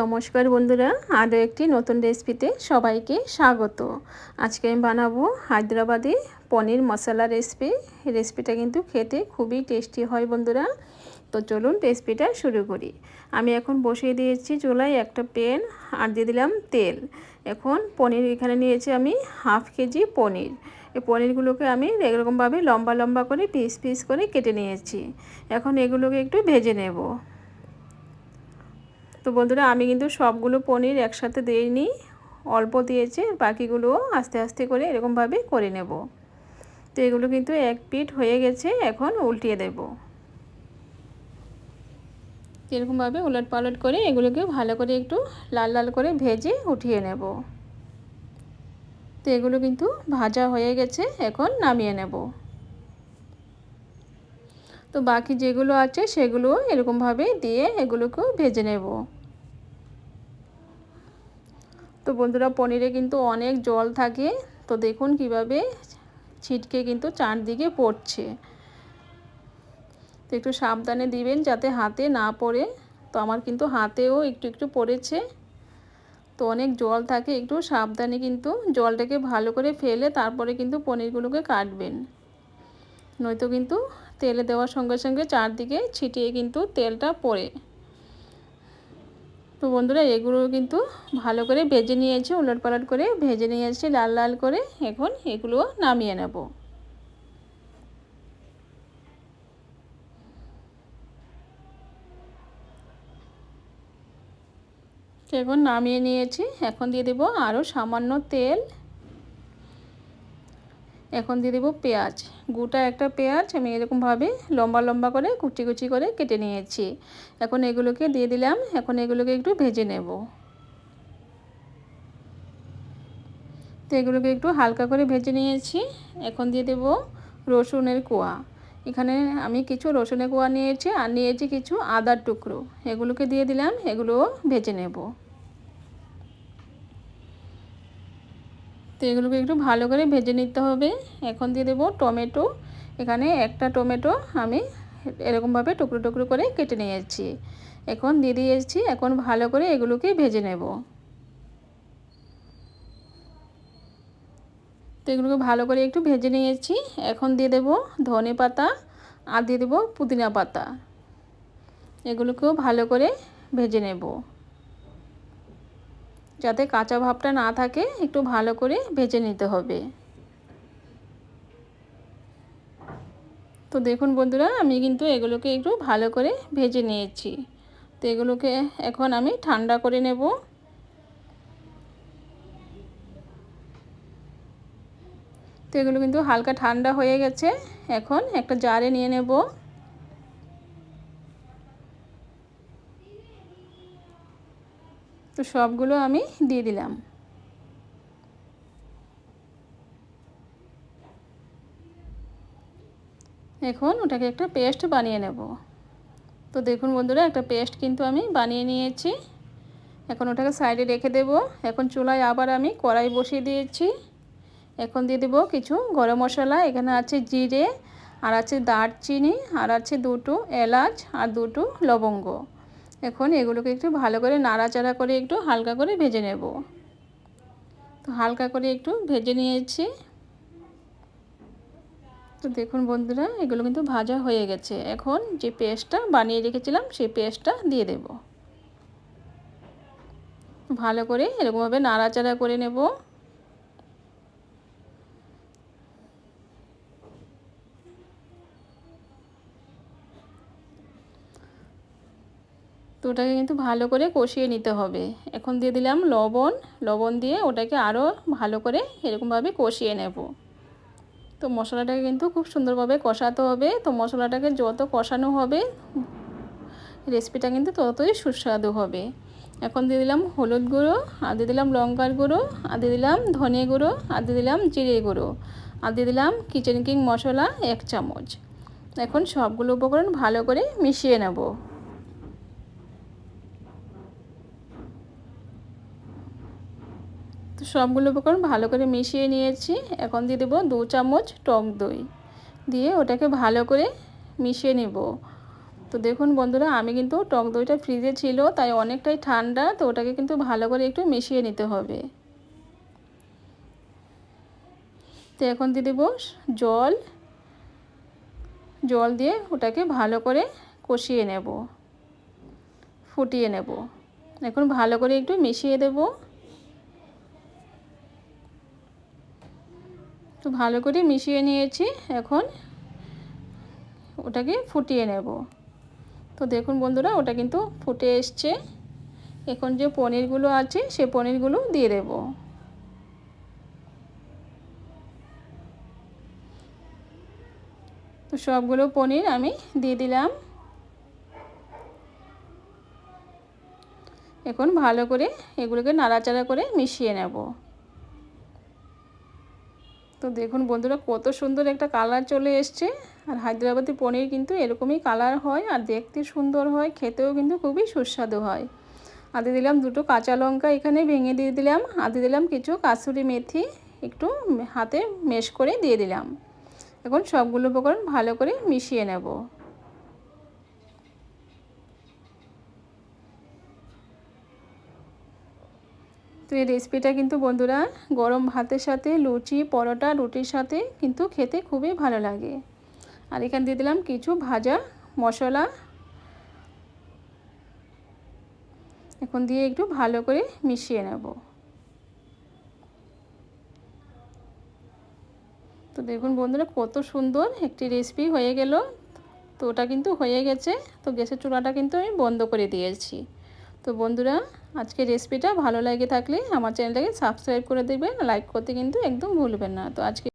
নমস্কার বন্ধুরা, আরও একটি নতুন রেসিপিতে সবাইকে স্বাগত। আজকে আমি বানাবো হায়দ্রাবাদি পনির মশলা রেসিপি। রেসিপিটা কিন্তু খেতে খুবই টেস্টি হয় বন্ধুরা। তো চলুন রেসিপিটা শুরু করি। আমি এখন বসিয়ে দিয়েছি চুলায় একটা পেন আর দিয়ে দিলাম তেল। এখন পনির এখানে নিয়েছি আমি হাফ কেজি পনির। এই পনিরগুলোকে আমি এরকমভাবে লম্বা লম্বা করে পিস পিস করে কেটে নিয়েছি। এখন এগুলোকে একটু ভেজে নেব। তো বন্ধুরা, আমি কিন্তু সবগুলো পনির একসাথে দিইনি। অল্প দিয়েছে, বাকিগুলো আস্তে আস্তে করে এরকমভাবে করে নেব। তো এগুলো কিন্তু এক পিঠ হয়ে গেছে, এখন উল্টিয়ে দেব। এরকমভাবে উলট পালট করে এগুলোকে ভালো করে একটু লাল লাল করে ভেজে উঠিয়ে নেব। তো এগুলো কিন্তু ভাজা হয়ে গেছে, এখন নামিয়ে নেব। তো বাকি যেগুলো আছে সেগুলো এরকমভাবে দিয়ে এগুলোকেও ভেজে নেব। তো বন্ধুরা, পনিরে কিন্তু অনেক জল থাকে। তো দেখুন কীভাবে ছিটকে কিন্তু চারদিকে পড়ছে। তো একটু সাবধানে দিবেন যাতে হাতে না পড়ে। তো আমার কিন্তু হাতেও একটু একটু পড়েছে। তো অনেক জল থাকে, একটু সাবধানে কিন্তু জলটাকে ভালো করে ফেলে তারপরে কিন্তু পনিরগুলোকে কাটবেন। নয়তো কিন্তু তেলে দেওয়ার সঙ্গে সঙ্গে চারদিকে ছিটিয়ে কিন্তু তেলটা পড়ে। তো বন্ধুরা, এগুলো কিন্তু ভালো করে ভেজে নিয়েছি উলট পালট করে ভেজে নিয়েছি, লাল লাল করে। এখন এগুলো নামিয়ে নেব। এখন নামিয়ে নিয়েছি। এখন দিয়ে দেবো আরও সামান্য তেল। এখন দিয়ে দেবো পেঁয়াজ। গোটা একটা পেঁয়াজ আমি এরকমভাবে লম্বা লম্বা করে, কুচি কুচি করে কেটে নিয়েছি। এখন এগুলোকে দিয়ে দিলাম। এখন এগুলোকে একটু ভেজে নেব। তো এগুলোকে একটু হালকা করে ভেজে নিয়েছি। এখন দিয়ে দেব রসুনের কোয়া। এখানে আমি কিছু রসুনের কোয়া নিয়েছি আর নিয়েছি কিছু আদার টুকরো। এগুলোকে দিয়ে দিলাম। এগুলোও ভেজে নেব। তো এগুলোকে একটু ভালো করে ভেজে নিতে হবে। এখন দিয়ে দেবো টমেটো। এখানে একটা টমেটো আমি এরকমভাবে টুকরো টুকরো করে কেটে নিয়েছি। এখন দিয়ে দিয়েছি, এখন ভালো করে এগুলোকে ভেজে নেব। তো এগুলোকে ভালো করে একটু ভেজে নিয়েছি। এখন দিয়ে দেবো ধনে পাতা আর দিয়ে দেবো পুদিনা পাতা। এগুলোকেও ভালো করে ভেজে নেব। যাতে কাঁচা ভাবটা না থাকে, একটু ভালো করে ভেজে নিতে হবে। তো দেখুন বন্ধুরা, আমি কিন্তু এগুলোকে একটু ভালো করে ভেজে নিয়েছি। তো এগুলোকে এখন আমি ঠান্ডা করে নেব। তো এগুলো কিন্তু হালকা ঠান্ডা হয়ে গেছে। এখন একটা জারে নিয়ে নেব। তো সবগুলো আমি দিয়ে দিলাম। এখন ওটাকে একটা পেস্ট বানিয়ে নেব। তো দেখুন বন্ধুরা, একটা পেস্ট কিন্তু আমি বানিয়ে নিয়েছি। এখন ওটাকে সাইডে রেখে দেব। এখন চুলায় আবার আমি কড়াই বসিয়ে দিয়েছি। এখন দিয়ে দেবো কিছু গরম মশলা। এখানে আছে জিরে, আর আছে দারচিনি, আর আছে দুটো এলাচ, আর দুটো লবঙ্গ। এখন এগুলোকে একটু ভালো করে নাড়াচাড়া করে একটু হালকা করে ভেজে নেব। তো হালকা করে একটু ভেজে নিয়েছি। তো দেখুন বন্ধুরা, এগুলো কিন্তু ভাজা হয়ে গেছে। এখন যে পেস্টটা বানিয়ে রেখেছিলাম, সেই পেস্টটা দিয়ে দেব। ভালো করে এরকমভাবে নাড়াচাড়া করে নেব। তো ওটাকে কিন্তু ভালো করে কষিয়ে নিতে হবে। এখন দিয়ে দিলাম লবণ। লবণ দিয়ে ওটাকে আরও ভালো করে এরকমভাবে কষিয়ে নেব। তো মশলাটাকে কিন্তু খুব সুন্দরভাবে কষাতে হবে। তো মশলাটাকে যত কষানো হবে, রেসিপিটা কিন্তু ততই সুস্বাদু হবে। এখন দিয়ে দিলাম হলুদ গুঁড়ো, আর দিয়ে দিলাম লঙ্কার গুঁড়ো, আর দিয়ে দিলাম ধনে গুঁড়ো, আর দিয়ে দিলাম জিরে গুঁড়ো, আর দিয়ে দিলাম কিচেন কিং মশলা এক চামচ। এখন সবগুলো উপকরণ ভালো করে মিশিয়ে নেব। তো সবগুলো উপকরণ ভালো করে মিশিয়ে নিয়েছি। এখন দিয়ে দেবো দু চামচ টক দই। দিয়ে ওটাকে ভালো করে মিশিয়ে নেব। তো দেখুন বন্ধুরা, আমি কিন্তু টক দইটা ফ্রিজে ছিল, তাই অনেকটাই ঠান্ডা, তো ওটাকে কিন্তু ভালো করে একটু মিশিয়ে নিতে হবে। তো এখন দিয়ে দেবো জল। জল দিয়ে ওটাকে ভালো করে কষিয়ে নেব, ফুটিয়ে নেব। এখন ভালো করে একটু মিশিয়ে দেব। তো ভালো করে মিশিয়ে নিয়েছি। এখন ওটাকে ফুটিয়ে নেব। তো দেখুন বন্ধুরা, ওটা কিন্তু ফুটে এসছে। এখন যে পনিরগুলো আছে, সে পনিরগুলো দিয়ে দেব। তো সবগুলো পনির আমি দিয়ে দিলাম। এখন ভালো করে এগুলোকে নাড়াচাড়া করে মিশিয়ে নেব। তো দেখুন বন্ধুরা, কত সুন্দর একটা কালার চলে এসছে। আর হায়দ্রাবাদি পনির কিন্তু এরকমই কালার হয় আর দেখতে সুন্দর হয়, খেতেও কিন্তু খুবই সুস্বাদু হয়। আদি দিলাম দুটো কাঁচা লঙ্কা এখানে ভেঙে দিয়ে দিলাম। আদি দিলাম কিছু কাসুরি মেথি, একটু হাতে মেশ করে দিয়ে দিলাম। এখন সবগুলো উপকরণ ভালো করে মিশিয়ে নেব। তো এই রেসিপিটা কিন্তু বন্ধুরা গরম ভাতের সাথে, লুচি, পরোটা, রুটির সাথে কিন্তু খেতে খুবই ভালো লাগে। আর এখানে দিয়ে দিলাম কিছু ভাজা মশলা। এখন দিয়ে একটু ভালো করে মিশিয়ে নেব। তো দেখুন বন্ধুরা কত সুন্দর একটি রেসিপি হয়ে গেল। তো ওটা কিন্তু হয়ে গেছে। তো গ্যাসের চুলাটা কিন্তু আমি বন্ধ করে দিয়েছি। তো বন্ধুরা আজকে রেসিপিটা ভালো লাগে থাকলে আমার চ্যানেলটাকে সাবস্ক্রাইব করে দেবেন লাইক করতে কিন্তু একদম ভুলবেন না। তো আজকে